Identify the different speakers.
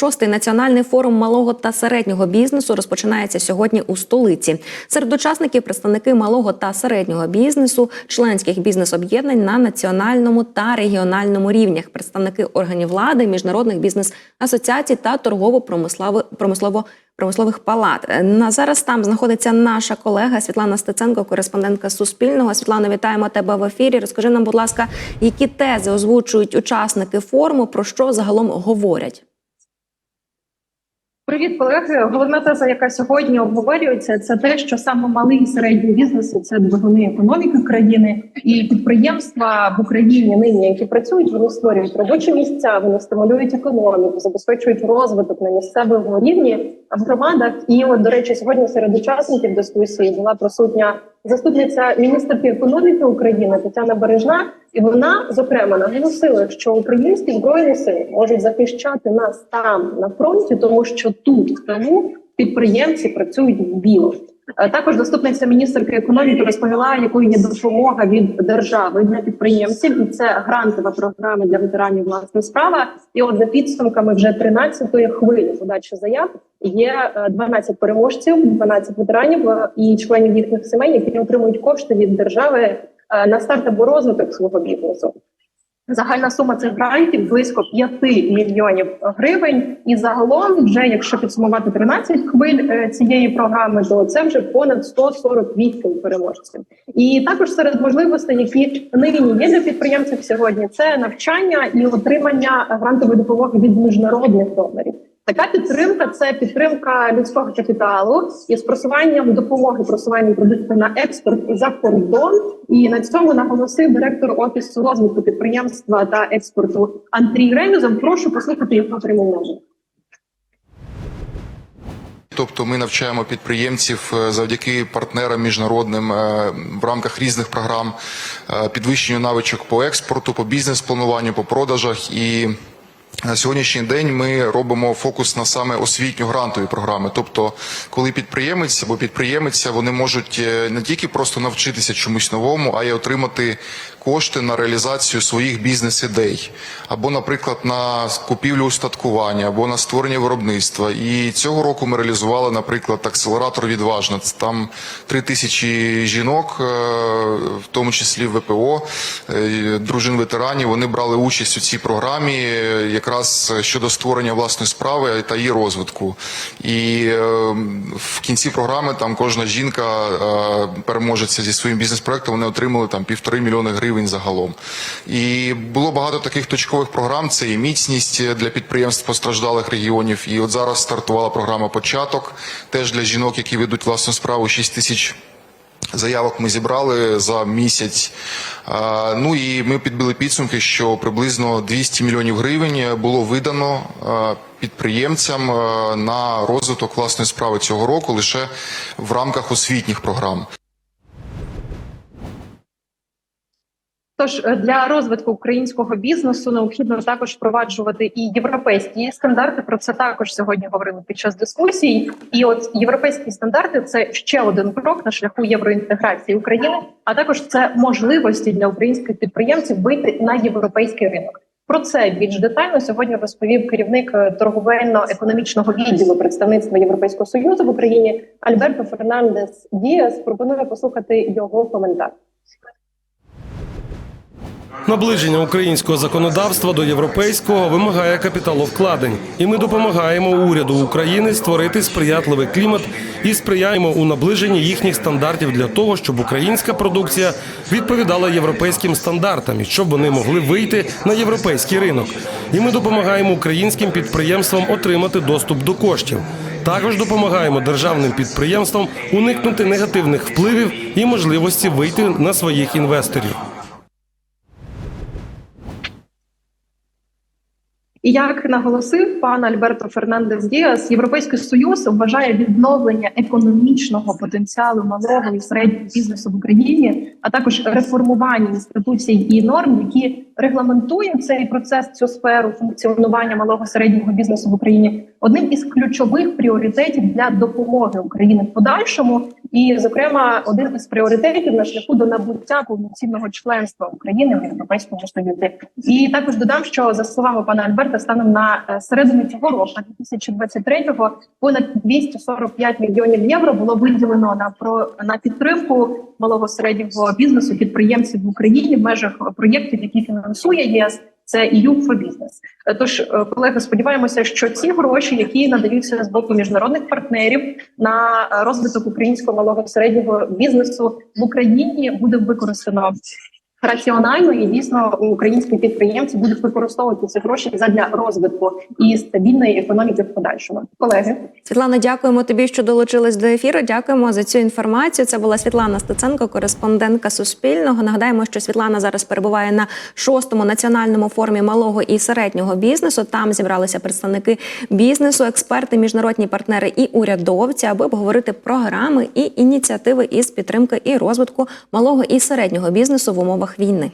Speaker 1: Шостий національний форум малого та середнього бізнесу розпочинається сьогодні у столиці. Серед учасників представники малого та середнього бізнесу, членських бізнес-об'єднань на національному та регіональному рівнях, представники органів влади, міжнародних бізнес-асоціацій та торгово-промислово промислових палат. На зараз там знаходиться наша колега Світлана Стеценко, кореспондентка Суспільного. Світлана, вітаємо тебе в ефірі. Розкажи нам, будь ласка, які тези озвучують учасники форуму, про що загалом говорять?
Speaker 2: Привіт, колеги. Головна теза, яка сьогодні обговорюється, це те, що саме малий і середній бізнес це двигуни економіки країни і підприємства в Україні нині, які працюють, вони створюють робочі місця, вони стимулюють економіку, забезпечують розвиток на місцевому рівні в громадах. І от до речі, сьогодні серед учасників дискусії була присутня заступниця міністерки економіки України Тетяна Бережна. І вона зокрема наголосила, що українські збройні сили можуть захищати нас там на фронті, тому що тут в тилу підприємці працюють в біло. Е, Також заступниця міністерки економіки розповіла, якою є допомога від держави для підприємців, і це грантова програма для ветеранів власна справа. І от за підсумками вже 13-ї хвилі подачі заяв є е, 12 переможців, 12 ветеранів е, і членів їхніх сімей, які отримують кошти від держави е, на старт або розвиток свого бізнесу. Загальна сума цих грантів близько 5 мільйонів гривень. І загалом, вже якщо підсумувати 13 хвиль е, цієї програми, то це вже понад 148 переможців. І також серед можливостей, які нині є для підприємців сьогодні, це навчання і отримання грантової допомоги від міжнародних донорів. Така підтримка це підтримка людського капіталу і з просуванням допомоги просуванням продуктів на експорт за кордон. І на цьому наголосив директор офісу розвитку підприємства та експорту Андрій Ремізов. Прошу послухати його пряму.
Speaker 3: Тобто ми навчаємо підприємців е, завдяки партнерам міжнародним е, в рамках різних програм е, підвищенню навичок по експорту, по бізнес-плануванню, по продажах і. На сьогоднішній день ми робимо фокус на саме освітню грантові програми. Тобто, коли підприємець або підприємиця вони можуть е, не тільки просто навчитися чомусь новому, а й отримати кошти на реалізацію своїх бізнес-ідей, або, наприклад, на купівлю устаткування, або на створення виробництва. І цього року ми реалізували, наприклад, акселератор відважна. Там три тисячі жінок, е, в тому числі ВПО, е, дружин ветеранів. Вони брали участь у цій програмі, е, якраз щодо створення власної справи та її розвитку. І в кінці програми там кожна жінка переможеться зі своїм бізнес-проектом. Вони отримали там півтори мільйони гривень загалом. І було багато таких точкових програм. Це і міцність для підприємств постраждалих регіонів. І от зараз стартувала програма Початок теж для жінок, які ведуть власну справу 6 тисяч. Заявок ми зібрали за місяць. Ну і ми підбили підсумки, що приблизно 200 мільйонів гривень було видано підприємцям на розвиток власної справи цього року лише в рамках освітніх програм.
Speaker 2: Тож е, для розвитку українського бізнесу необхідно також впроваджувати і європейські стандарти. Про це також сьогодні говорили під час дискусії. І от європейські стандарти це ще один крок на шляху євроінтеграції України, а також це можливості для українських підприємців вийти на європейський ринок. Про це більш детально сьогодні розповів керівник е, торговельно-економічного відділу представництва Європейського союзу в Україні Альберто Фернандес Діас. Пропоную послухати його коментар.
Speaker 4: Наближення українського законодавства до європейського вимагає капіталовкладень, і ми допомагаємо уряду України створити сприятливий клімат і сприяємо у наближенні їхніх стандартів для того, щоб українська продукція відповідала європейським стандартам і щоб вони могли вийти на європейський ринок. І ми допомагаємо українським підприємствам отримати доступ до коштів. Також допомагаємо державним підприємствам уникнути негативних впливів і можливості вийти на своїх інвесторів.
Speaker 2: І як наголосив пан Альберто Фернандес Діас, Європейський Союз вважає відновлення економічного потенціалу малого і середнього бізнесу в Україні, а також реформування інституцій і норм, які регламентують цей процес, цю сферу функціонування малого і середнього бізнесу в Україні, одним із ключових пріоритетів для допомоги Україні в подальшому. І, зокрема, один із пріоритетів на шляху до набуття повноцінного членства України в Європейському Союзі. І також додам, що за словами пана Альберта. станом на е, середину цього року, 2023-го, понад 245 мільйонів євро було виділено на про на підтримку малого середнього бізнесу підприємців в Україні в межах проєктів, які фінансує єС. Це EU for Business. Тож, е, колеги, сподіваємося, що ці гроші, які надаються з боку міжнародних партнерів на розвиток українського малого середнього бізнесу в Україні, буде використано раціонально і дійсно українські підприємці будуть використовувати ці гроші задля розвитку і стабільної економіки в подальшому. Колеги,
Speaker 1: Світлана, дякуємо тобі, що долучилась до ефіру. Дякуємо за цю інформацію. Це була Світлана Стеценко, кореспондентка Суспільного. Нагадаємо, що Світлана зараз перебуває на шостому національному форумі малого і середнього бізнесу. Там зібралися представники бізнесу, експерти, міжнародні партнери і урядовці, аби обговорити програми і ініціативи із підтримки і розвитку малого і середнього бізнесу в війни.